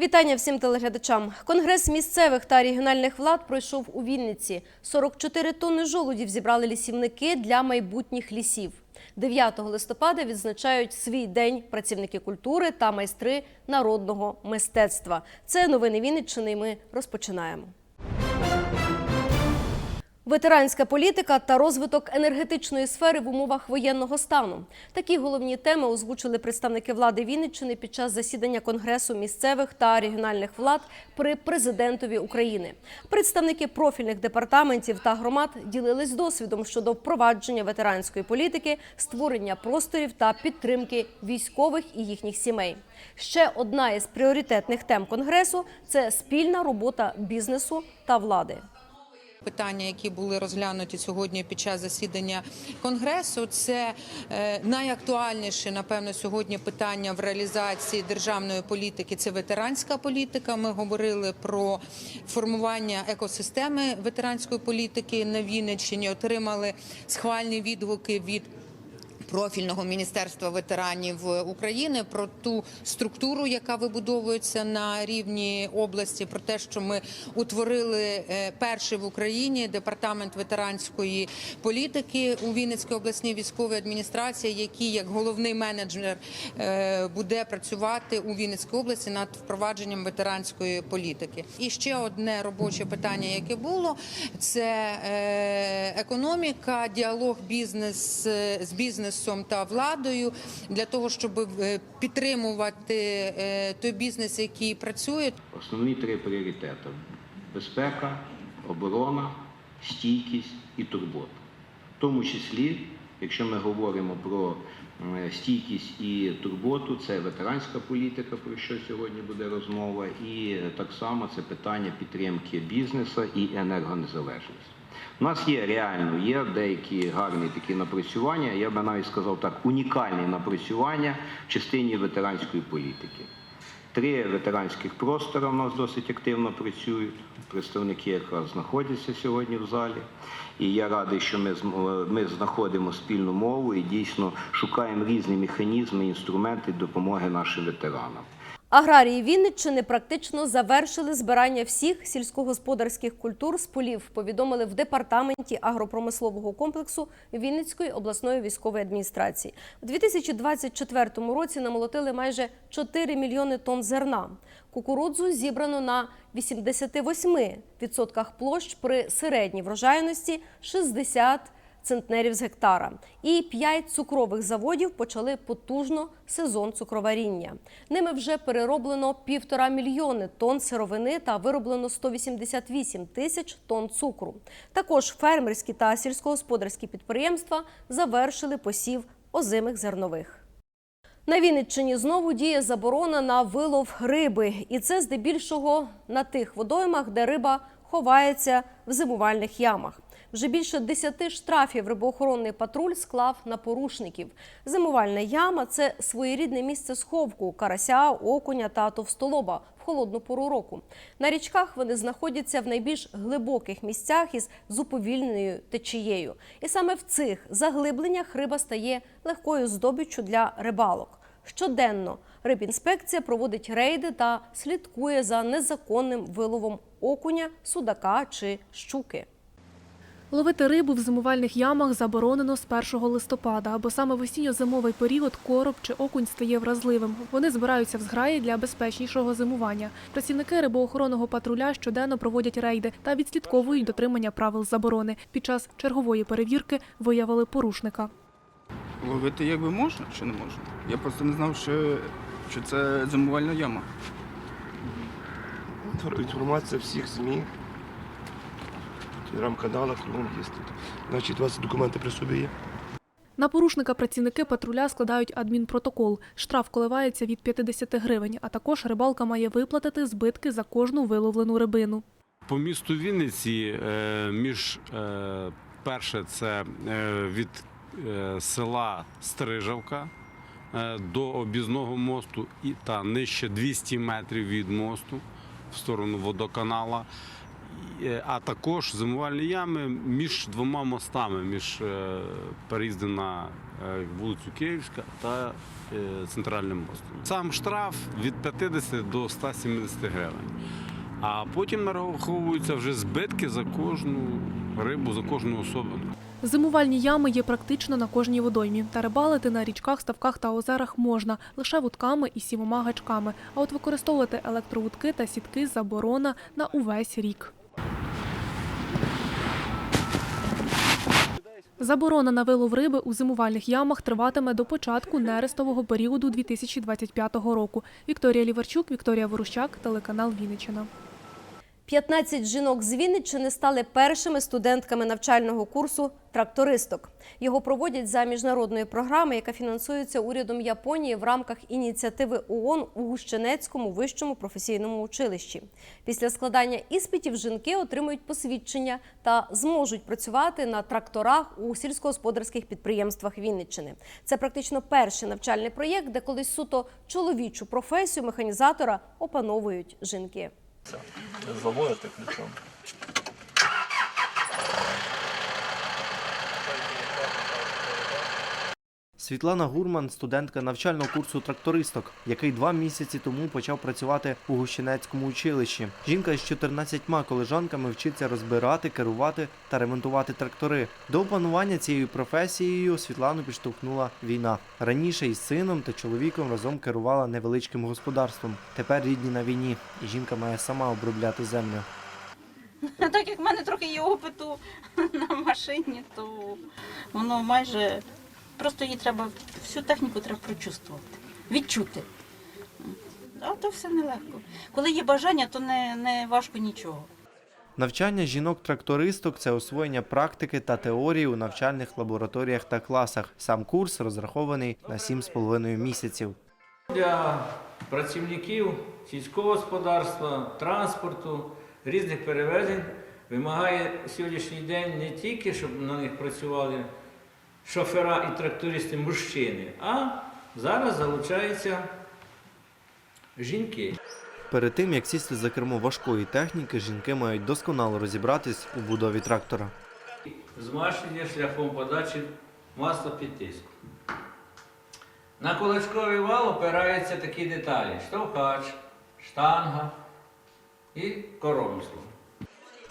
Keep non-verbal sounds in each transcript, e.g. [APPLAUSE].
Вітання всім телеглядачам. Конгрес місцевих та регіональних влад пройшов у Вінниці. 44 тонни жолудів зібрали лісівники для майбутніх лісів. 9 листопада відзначають свій день працівники культури та майстри народного мистецтва. Це новини Вінниччини. і Ми розпочинаємо. Ветеранська політика та розвиток енергетичної сфери в умовах воєнного стану. Такі головні теми озвучили представники влади Вінниччини під час засідання Конгресу місцевих та регіональних влад при президентові України. Представники профільних департаментів та громад ділились досвідом щодо впровадження ветеранської політики, створення просторів та підтримки військових і їхніх сімей. Ще одна із пріоритетних тем конгресу це спільна робота бізнесу та влади. Питання, які були розглянуті сьогодні під час засідання конгресу, це е, найактуальніше, напевно, сьогодні питання в реалізації державної політики. Це ветеранська політика. Ми говорили про формування екосистеми ветеранської політики на Вінниччині. Отримали схвальні відгуки від. Профільного міністерства ветеранів України про ту структуру, яка вибудовується на рівні області, про те, що ми утворили е, перший в Україні департамент ветеранської політики у Вінницькій обласній військовій адміністрації, який як головний менеджер е, буде працювати у Вінницькій області над впровадженням ветеранської політики. І ще одне робоче питання, яке було, це е, економіка, діалог бізнес е, з бізнесом та владою для того, щоб е, підтримувати е, той бізнес, який працює. Основні три пріоритети: безпека, оборона, стійкість і турбота. В тому числі, якщо ми говоримо про стійкість і турботу, це ветеранська політика, про що сьогодні буде розмова, і е, так само це питання підтримки бізнесу і енергонезалежності. У нас є реально є деякі гарні такі напрацювання. Я би навіть сказав так, унікальні напрацювання в частині ветеранської політики. Три ветеранських простори у нас досить активно працюють. Представники якраз знаходяться сьогодні в залі. І я радий, що ми, ми знаходимо спільну мову і дійсно шукаємо різні механізми, інструменти допомоги нашим ветеранам. Аграрії Вінниччини практично завершили збирання всіх сільськогосподарських культур з полів. Повідомили в департаменті агропромислового комплексу Вінницької обласної військової адміністрації. У 2024 році намолотили майже 4 мільйони тонн зерна. Кукурудзу зібрано на 88% площ при середній врожайності 60 центнерів з гектара. І п'ять цукрових заводів почали потужно сезон цукроваріння. Ними вже перероблено півтора мільйони тонн сировини та вироблено 188 тисяч тонн цукру. Також фермерські та сільськогосподарські підприємства завершили посів озимих зернових. На Вінниччині знову діє заборона на вилов риби, і це здебільшого на тих водоймах, де риба ховається в зимувальних ямах. Вже більше 10 штрафів рибоохоронний патруль склав на порушників. Зимувальна яма це своєрідне місце сховку карася, окуня та товстолоба в холодну пору року. На річках вони знаходяться в найбільш глибоких місцях із зуповільненою течією. І саме в цих заглибленнях риба стає легкою здобиччю для рибалок. Щоденно рибінспекція проводить рейди та слідкує за незаконним виловом окуня, судака чи щуки. Ловити рибу в зимувальних ямах заборонено з 1 листопада, бо саме в осінньо-зимовий період короб чи окунь стає вразливим. Вони збираються в зграї для безпечнішого зимування. Працівники рибоохоронного патруля щоденно проводять рейди та відслідковують дотримання правил заборони. Під час чергової перевірки виявили порушника. Ловити якби можна чи не можна? Я просто не знав, що, що це зимувальна яма. Інформація всіх ЗМІ, телеграм-каналах, тут. Значить, у вас документи при собі є? На порушника працівники патруля складають адмінпротокол. Штраф коливається від 50 гривень, а також рибалка має виплатити збитки за кожну виловлену рибину. По місту Вінниці е, між е, перше це е, від села Стрижавка до об'їзного мосту і та нижче 200 метрів від мосту в сторону водоканала. Е, А також зимувальні ями між двома мостами, між е, переїздом на е, вулицю Київська та центральним мостом. Сам штраф від 50 до 170 гривень. А потім нараховуються вже збитки за кожну рибу, за кожну особину. Зимувальні ями є практично на кожній водоймі. Та рибалити на річках, ставках та озерах можна лише вудками і сімома гачками. А от використовувати електровудки та сітки заборона на увесь рік. Заборона на вилов риби у зимувальних ямах триватиме до початку нерестового періоду 2025 року. Вікторія Ліварчук, Вікторія Ворущак, телеканал Вінниччина. 15 жінок з Вінниччини стали першими студентками навчального курсу трактористок. Його проводять за міжнародної програми, яка фінансується урядом Японії в рамках ініціативи ООН у Гущенецькому вищому професійному училищі. Після складання іспитів жінки отримують посвідчення та зможуть працювати на тракторах у сільськогосподарських підприємствах Вінниччини. Це практично перший навчальний проєкт, де колись суто чоловічу професію механізатора опановують жінки. Заводити ключом. Світлана Гурман, студентка навчального курсу трактористок, який два місяці тому почав працювати у Гущенецькому училищі. Жінка з 14 колежанками вчиться розбирати, керувати та ремонтувати трактори. До опанування цією професією Світлану підштовхнула війна. Раніше із сином та чоловіком разом керувала невеличким господарством. Тепер рідні на війні, і жінка має сама обробляти землю. Так як в мене трохи є опиту [LAUGHS] на машині, то воно майже просто її треба всю техніку треба прочувствувати, відчути. А то все нелегко. Коли є бажання, то не, не важко нічого. Навчання жінок-трактористок це освоєння практики та теорії у навчальних лабораторіях та класах. Сам курс розрахований на 7,5 місяців. Для працівників сільського господарства, транспорту, різних перевезень вимагає сьогоднішній день не тільки, щоб на них працювали шофера і трактористи мужчини, а зараз залучаються жінки. Перед тим як сісти за кермо важкої техніки, жінки мають досконало розібратись у будові трактора. Змащення шляхом подачі масла під тиском. На кулачковий вал опираються такі деталі: штовхач, штанга і коромисло.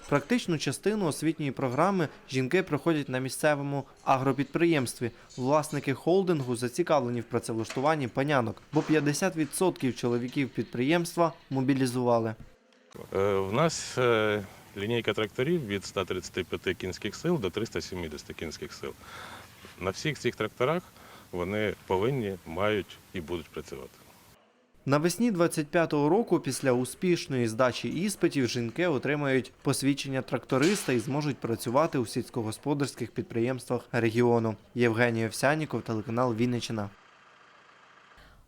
Практичну частину освітньої програми жінки проходять на місцевому агропідприємстві. Власники холдингу зацікавлені в працевлаштуванні панянок, бо 50% чоловіків підприємства мобілізували. Е, В нас е, лінійка тракторів від 135 кінських сил до 370 кінських сил. На всіх цих тракторах вони повинні, мають і будуть працювати. Навесні 25-го року, після успішної здачі іспитів, жінки отримають посвідчення тракториста і зможуть працювати у сільськогосподарських підприємствах регіону. Євгеній Овсяніков, телеканал Вінниччина.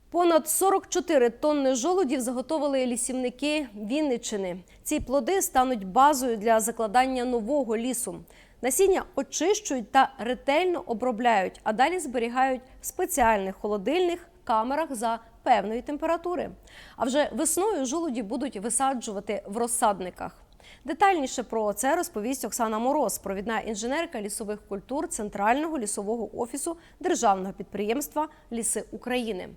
Понад 44 тонни жолудів заготовили лісівники Вінниччини. Ці плоди стануть базою для закладання нового лісу. Насіння очищують та ретельно обробляють, а далі зберігають в спеціальних холодильних камерах за певної температури. А вже весною жолуді будуть висаджувати в розсадниках. Детальніше про це розповість Оксана Мороз, провідна інженерка лісових культур Центрального лісового офісу Державного підприємства Ліси України.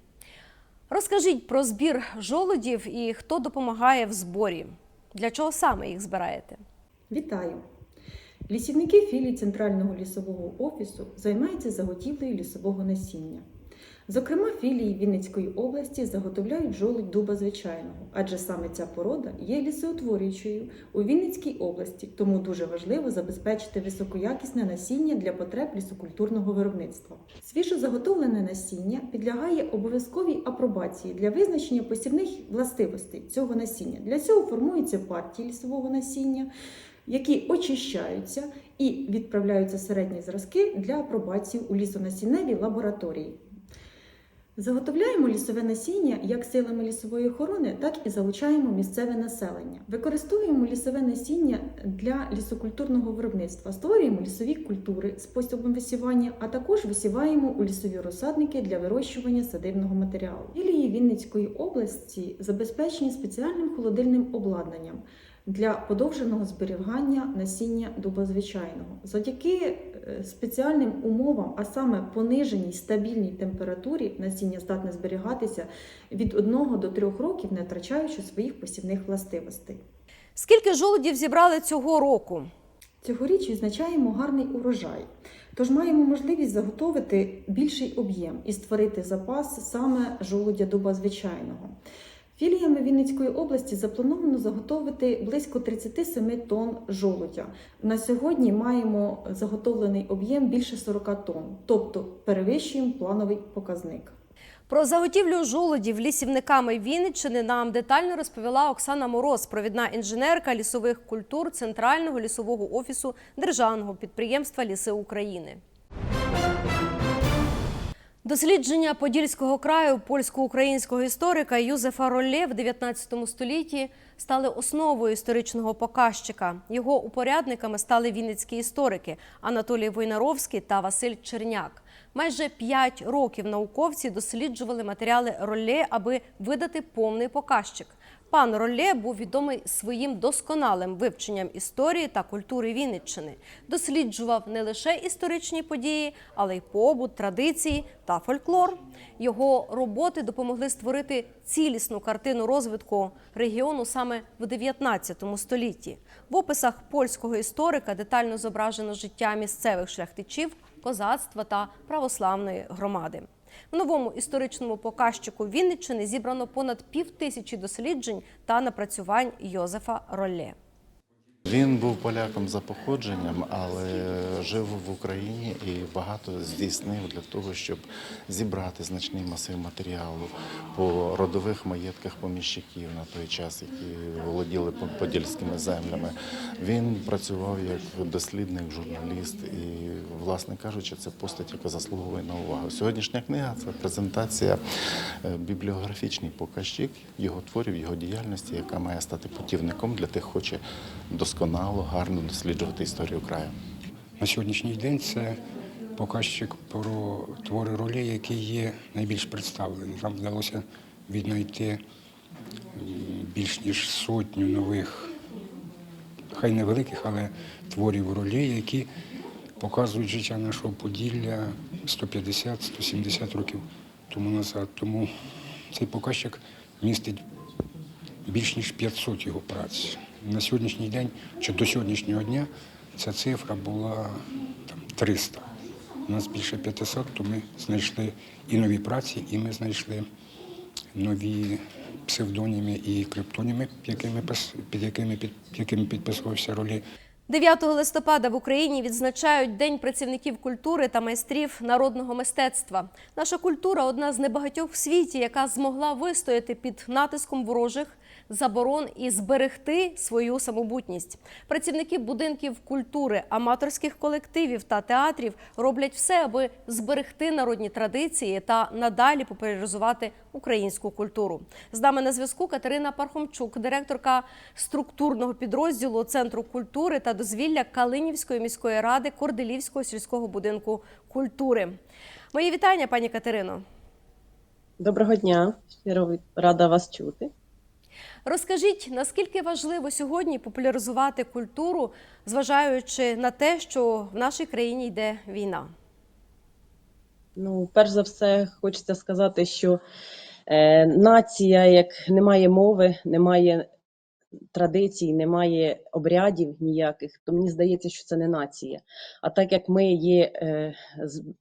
Розкажіть про збір жолудів і хто допомагає в зборі. Для чого саме їх збираєте? Вітаю! Лісівники філії Центрального лісового офісу займаються заготівлею лісового насіння. Зокрема, філії Вінницької області заготовляють жолудь дуба звичайного, адже саме ця порода є лісоутворюючою у Вінницькій області, тому дуже важливо забезпечити високоякісне насіння для потреб лісокультурного виробництва. Свіжо заготовлене насіння підлягає обов'язковій апробації для визначення посівних властивостей цього насіння. Для цього формуються партії лісового насіння, які очищаються і відправляються середні зразки для апробації у лісонасінневій лабораторії. Заготовляємо лісове насіння як силами лісової охорони, так і залучаємо місцеве населення. Використовуємо лісове насіння для лісокультурного виробництва, створюємо лісові культури способом висівання, а також висіваємо у лісові розсадники для вирощування садибного матеріалу. Філії Вінницької області забезпечені спеціальним холодильним обладнанням для подовженого зберігання насіння дуба звичайного. Завдяки е, спеціальним умовам, а саме пониженій стабільній температурі, насіння здатне зберігатися від 1 до 3 років, не втрачаючи своїх посівних властивостей. Скільки жолудів зібрали цього року? Цьогоріч відзначаємо гарний урожай, тож маємо можливість заготовити більший об'єм і створити запас саме жолудя дуба звичайного. Філіями Вінницької області заплановано заготовити близько 37 тонн жолудя. На сьогодні маємо заготовлений об'єм більше 40 тонн, тобто перевищуємо плановий показник. Про заготівлю жолудів лісівниками Вінниччини нам детально розповіла Оксана Мороз, провідна інженерка лісових культур Центрального лісового офісу Державного підприємства Ліси України. Дослідження Подільського краю польсько-українського історика Юзефа Ролле в 19 столітті стали основою історичного показчика. Його упорядниками стали вінницькі історики Анатолій Войнаровський та Василь Черняк. Майже п'ять років науковці досліджували матеріали Ролле, аби видати повний показчик. Пан Ролле був відомий своїм досконалим вивченням історії та культури Вінниччини. Досліджував не лише історичні події, але й побут, традиції та фольклор. Його роботи допомогли створити цілісну картину розвитку регіону саме в 19 столітті. В описах польського історика детально зображено життя місцевих шляхтичів, козацтва та православної громади. В новому історичному показчику Вінниччини зібрано понад пів тисячі досліджень та напрацювань Йозефа Ролле. Він був поляком за походженням, але жив в Україні і багато здійснив для того, щоб зібрати значний масив матеріалу по родових маєтках поміщиків на той час, які володіли подільськими землями. Він працював як дослідник, журналіст, і, власне кажучи, це постать, яка заслуговує на увагу. Сьогоднішня книга це презентація е, бібліографічний показчик його творів, його діяльності, яка має стати путівником для тих, хоче досконало, гарно досліджувати історію краю. На сьогоднішній день це показчик про твори ролі, які є найбільш представлені. Нам вдалося віднайти більш ніж сотню нових, хай невеликих, але творів ролі, які показують життя нашого Поділля 150-170 років тому назад. Тому цей показчик містить більш ніж 500 його праць. На сьогоднішній день, чи до сьогоднішнього дня, ця цифра була там, 300. У нас більше 500, то ми знайшли і нові праці, і ми знайшли нові псевдоніми і криптоніми, якими, під якими, під якими підписувався ролі. 9 листопада в Україні відзначають День працівників культури та майстрів народного мистецтва. Наша культура одна з небагатьох в світі, яка змогла вистояти під натиском ворожих заборон і зберегти свою самобутність. Працівники будинків культури, аматорських колективів та театрів роблять все, аби зберегти народні традиції та надалі популяризувати українську культуру. З нами на зв'язку Катерина Пархомчук, директорка структурного підрозділу Центру культури та дозвілля Калинівської міської ради Корделівського сільського будинку культури. Мої вітання, пані Катерино. Доброго дня, щиро рада вас чути. Розкажіть, наскільки важливо сьогодні популяризувати культуру, зважаючи на те, що в нашій країні йде війна? Ну, перш за все, хочеться сказати, що е, нація, як немає мови, немає традицій, немає обрядів ніяких, то мені здається, що це не нація. А так як ми є е,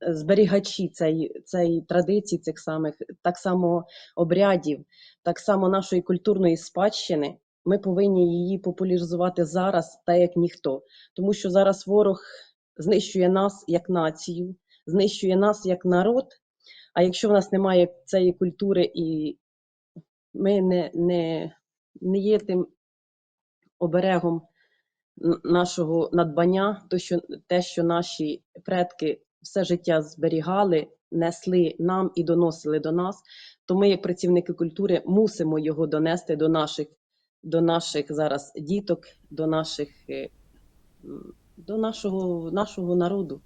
зберігачі цієї, цієї традиції, цих самих, так само обрядів, так само нашої культурної спадщини, ми повинні її популяризувати зараз, так як ніхто. Тому що зараз ворог знищує нас як націю, знищує нас як народ. А якщо в нас немає цієї культури і ми не, не, не є тим оберегом нашого надбання, то що те, що наші предки все життя зберігали, несли нам і доносили до нас, то ми, як працівники культури, мусимо його донести до наших, до наших зараз діток, до наших е, до нашого, нашого народу.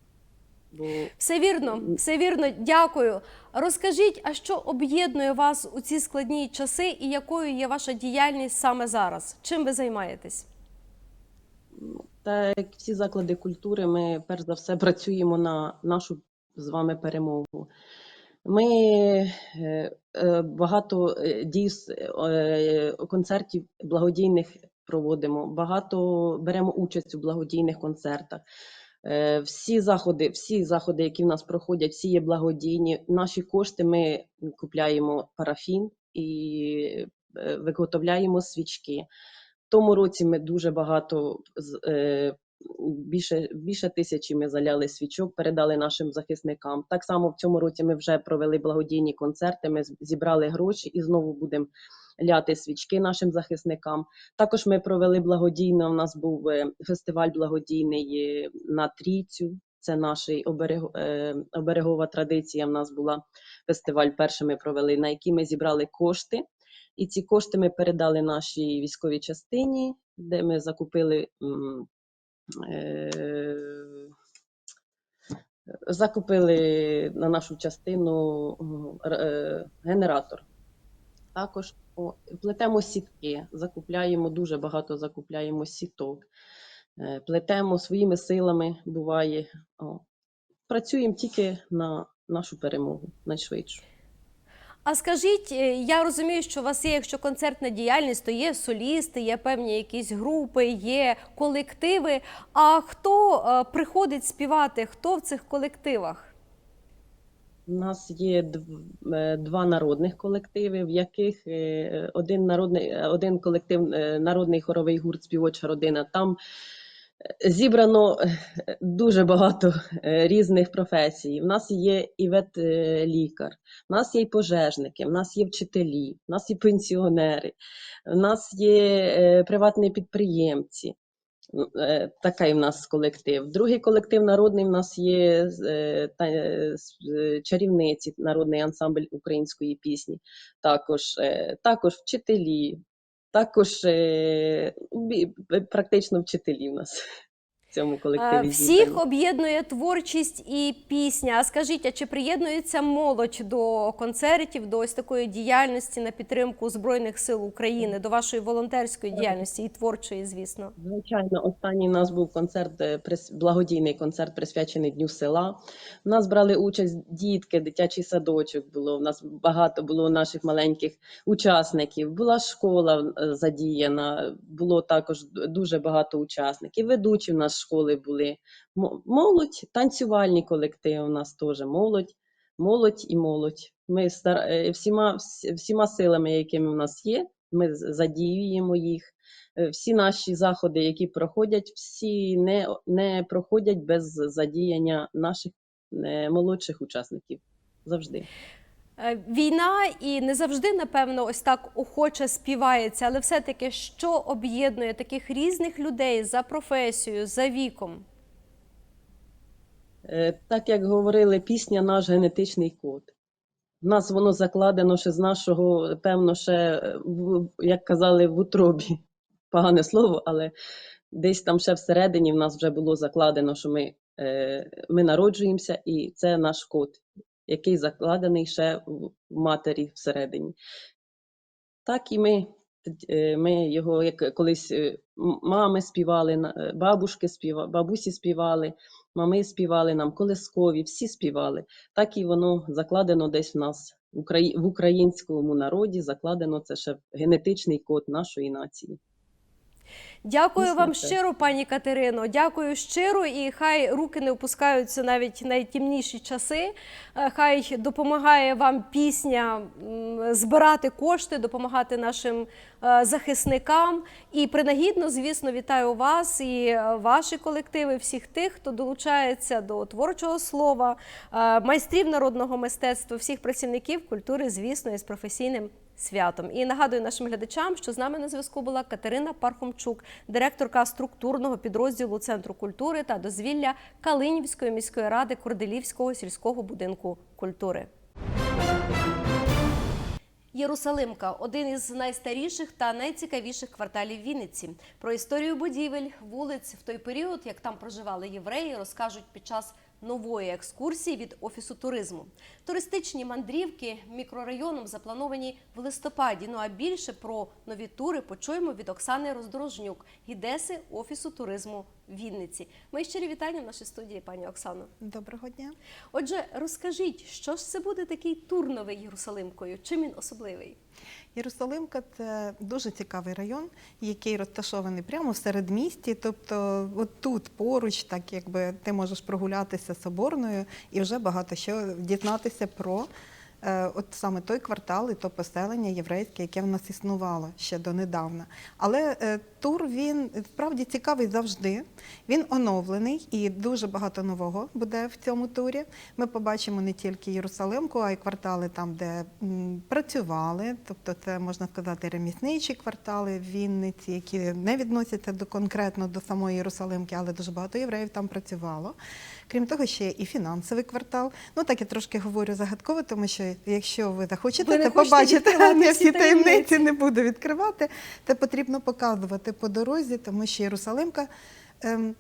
Бо Все вірно, все вірно. Дякую. Розкажіть, а що об'єднує вас у ці складні часи, і якою є ваша діяльність саме зараз? Чим ви займаєтесь? Та як всі заклади культури, ми перш за все працюємо на нашу з вами перемогу. Ми е, е, багато е, дій, концертів благодійних проводимо, багато беремо участь у благодійних концертах. Е, Всі заходи, всі заходи, які в нас проходять, всі є благодійні. Наші кошти ми купляємо парафін і е, виготовляємо свічки. В тому році ми дуже багато е, більше, більше тисячі ми заляли свічок, передали нашим захисникам. Так само в цьому році ми вже провели благодійні концерти. Ми зібрали гроші і знову будемо ляти свічки нашим захисникам. Також ми провели благодійно. У нас був е, фестиваль благодійний е, на трійцю. Це наша е, оберегова традиція. В нас була фестиваль. Перший ми провели, на який ми зібрали кошти. І ці кошти ми передали нашій військовій частині, де ми закупили закупили на нашу частину генератор. Також плетемо сітки, закупляємо дуже багато закупляємо сіток, е, плетемо своїми силами, буває. Працюємо тільки на нашу перемогу найшвидшу. А скажіть, е, я розумію, що у вас є, якщо концертна діяльність, то є солісти, є певні якісь групи, є колективи. А хто е, приходить співати? Хто в цих колективах? У нас є е, два народних колективи, в яких е, один народний, е, один колектив народний хоровий гурт співоча родина. Там зібрано дуже багато різних професій. У нас є і ветлікар, у нас є пожежники, у нас є вчителі, у нас є пенсіонери, у нас є приватні підприємці. Е, Такий в нас колектив. Другий колектив народний в нас є е, та- е, чарівниці, народний ансамбль української пісні, також, також вчителі, також практично вчителі в нас в цьому Е, колективі. Всіх об'єднує творчість і пісня. А скажіть, а чи приєднується молодь до концертів, до ось такої діяльності на підтримку Збройних сил України, до вашої волонтерської діяльності і творчої, звісно? Звичайно, останній у нас був концерт, е, благодійний концерт, присвячений Дню села. У нас брали участь дітки, дитячий садочок було. У нас багато було наших маленьких учасників. Була школа е, задіяна, було також дуже багато учасників. Ведучі в нас школи були. Мо- Молодь, танцювальні колективи у нас теж молодь, молодь і молодь. Ми стар... е, всіма, всіма силами, якими в нас є, ми задіюємо їх. Е, Всі наші заходи, які проходять, всі не, не проходять без задіяння наших е, молодших учасників. Завжди. Е, Війна і не завжди, напевно, ось так охоче співається, але все-таки що об'єднує таких різних людей за професією, за віком? Е, Так як говорили, пісня наш генетичний код. В нас воно закладено ще з нашого, певно, ще, е, як казали, в утробі. Погане слово, але десь там ще всередині в нас вже було закладено, що ми, ми народжуємося, і це наш код, який закладений ще в матері всередині. Так і ми. Е, Ми його як колись е, мами співали, е, бабушки співали, бабусі співали, мами співали нам, колискові, всі співали. Так і воно закладено десь в нас в українському народі, закладено це ще генетичний код нашої нації. Дякую Дійсно, вам щиро, пані Катерино. Дякую щиро, і хай руки не опускаються навіть найтемніші часи. Е, Хай допомагає вам пісня збирати кошти, допомагати нашим е, захисникам. І принагідно, звісно, вітаю вас і е, ваші колективи, всіх тих, хто долучається до творчого слова, майстрів народного мистецтва, всіх працівників культури, звісно, із професійним святом. І нагадую нашим глядачам, що з нами на зв'язку була Катерина Пархомчук, директорка структурного підрозділу Центру культури та дозвілля Калинівської міської ради Корделівського сільського будинку культури. Єрусалимка один із найстаріших та найцікавіших кварталів Вінниці. Про історію будівель, вулиць в той період, як там проживали євреї, розкажуть під час нової екскурсії від офісу туризму. Туристичні мандрівки мікрорайоном заплановані в листопаді. Ну а більше про нові тури почуємо від Оксани Роздорожнюк, гідеси офісу туризму Вінниці. Мої щирі вітання в нашій студії, пані Оксано. Доброго дня. Отже, розкажіть, що ж це буде такий тур новий Єрусалимкою? Чим він особливий? Єрусалимка це дуже цікавий район, який розташований прямо в середмісті. Тобто, от тут поруч, так якби ти можеш прогулятися соборною і вже багато що дізнатися про е, от саме той квартал і то поселення єврейське, яке в нас існувало ще донедавна. Але е, тур він справді цікавий завжди. Він оновлений і дуже багато нового буде в цьому турі. Ми побачимо не тільки Єрусалимку, а й квартали там, де працювали. Тобто, це можна сказати ремісничі квартали в Вінниці, які не відносяться до конкретно до самої Єрусалимки, але дуже багато євреїв там працювало. Крім того, ще і фінансовий квартал. Ну так я трошки говорю загадково, тому що якщо ви захочете, Ви то побачите не всі таємниці. не буду відкривати. Це потрібно показувати по дорозі, тому що Єрусалимка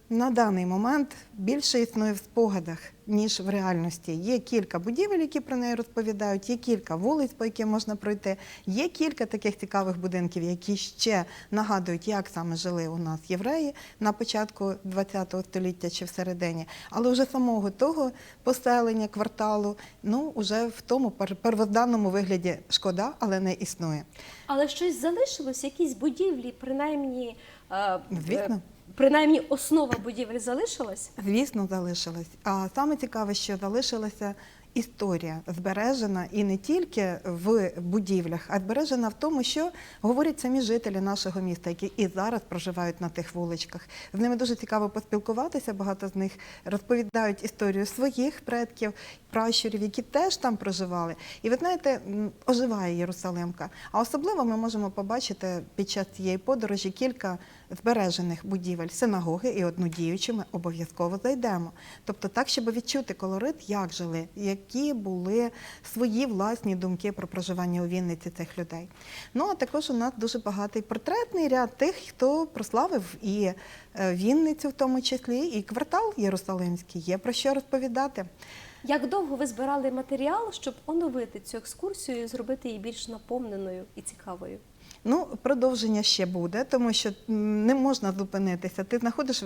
на даний момент більше існує в спогадах, ніж в реальності. Є кілька будівель, які про неї розповідають, є кілька вулиць, по яким можна пройти, є кілька таких цікавих будинків, які ще нагадують, як саме жили у нас євреї на початку ХХ століття чи всередині. Але вже самого того поселення, кварталу, ну, вже в тому пер- первозданному вигляді шкода, але не існує. Але щось залишилось, якісь будівлі, принаймні, е, Звісно. Принаймні основа будівель залишилась. Звісно, залишилась. А саме цікаве, що залишилася історія збережена і не тільки в будівлях, а збережена в тому, що говорять самі жителі нашого міста, які і зараз проживають на тих вуличках. З ними дуже цікаво поспілкуватися. Багато з них розповідають історію своїх предків, пращурів, які теж там проживали. І ви знаєте, оживає Єрусалимка. А особливо ми можемо побачити під час цієї подорожі кілька збережених будівель синагоги і одну діючу ми обов'язково зайдемо. Тобто так, щоб відчути колорит, як жили, які були свої власні думки про проживання у Вінниці цих людей. Ну а також у нас дуже багатий портретний ряд тих, хто прославив і е, Вінницю, в тому числі, і квартал Єрусалимський. Є про що розповідати. Як довго ви збирали матеріал, щоб оновити цю екскурсію і зробити її більш наповненою і цікавою? Ну, продовження ще буде, тому що не можна зупинитися. Ти знаходиш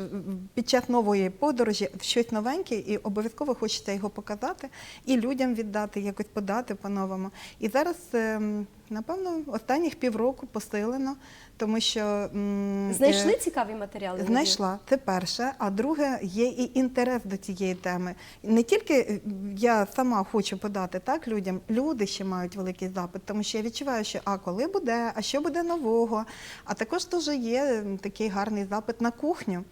під час нової подорожі щось новеньке, і обов'язково хочеться його показати і людям віддати, якось подати по-новому. І зараз, ем, напевно, останніх півроку посилено, тому що Знайшли е, цікаві матеріали? Знайшла, це перше. А друге, є і інтерес до цієї теми. Не тільки е, я сама хочу подати так людям, люди ще мають великий запит, тому що я відчуваю, що а коли буде, а що буде нового. А також дуже є такий гарний запит на кухню.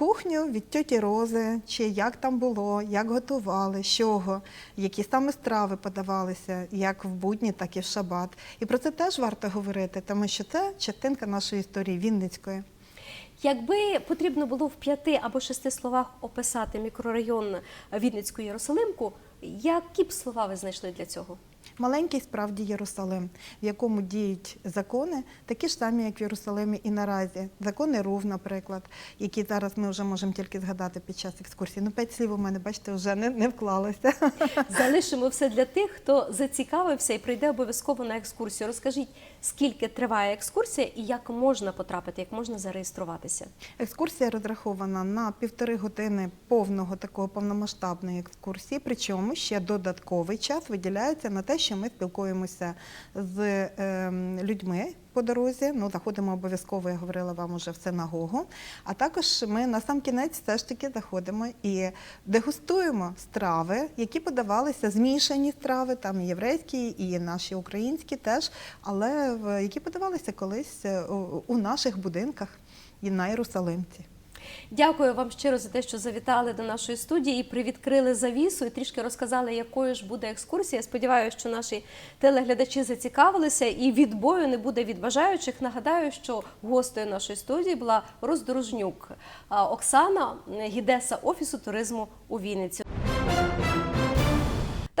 Кухню від тьоті Рози, чи як там було, як готували, з чого, які саме страви подавалися, як в будні, так і в шабат. І про це теж варто говорити, тому що це частинка нашої історії Вінницької. Якби потрібно було в п'яти або шести словах описати мікрорайон Вінницьку Єрусалимку, які б слова ви знайшли для цього? Маленький справді Єрусалим, в якому діють закони, такі ж самі, як в Єрусалимі і наразі. Закони РУВ, наприклад, які зараз ми вже можемо тільки згадати під час екскурсії. Ну, п'ять слів у мене, бачите, вже не, не вклалося. [LAUGHS] Залишимо все для тих, хто зацікавився і прийде обов'язково на екскурсію. Розкажіть, скільки триває екскурсія і як можна потрапити, як можна зареєструватися? Екскурсія розрахована на півтори години повного такого повномасштабної екскурсії. Причому ще додатковий час виділяється на те, що ми спілкуємося з ем, людьми по дорозі. Ну, заходимо обов'язково, я говорила вам уже в синагогу. А також ми на сам кінець все ж таки заходимо і дегустуємо страви, які подавалися змішані страви, там і єврейські, і наші українські теж, але які подавалися колись е, у наших будинках і на Єрусалимці. Дякую вам щиро за те, що завітали до нашої студії і привідкрили завісу і трішки розказали, якою ж буде екскурсія. Сподіваюся, що наші телеглядачі зацікавилися і відбою не буде від бажаючих. Нагадаю, що гостею нашої студії була роздорожнюк Оксана, гідеса офісу туризму у Вінниці.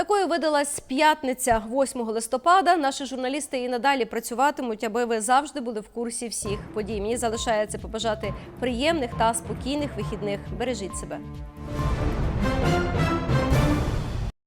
Такою видалась п'ятниця 8 листопада. Наші журналісти і надалі працюватимуть, аби ви завжди були в курсі всіх подій. Мені залишається побажати приємних та спокійних вихідних. Бережіть себе.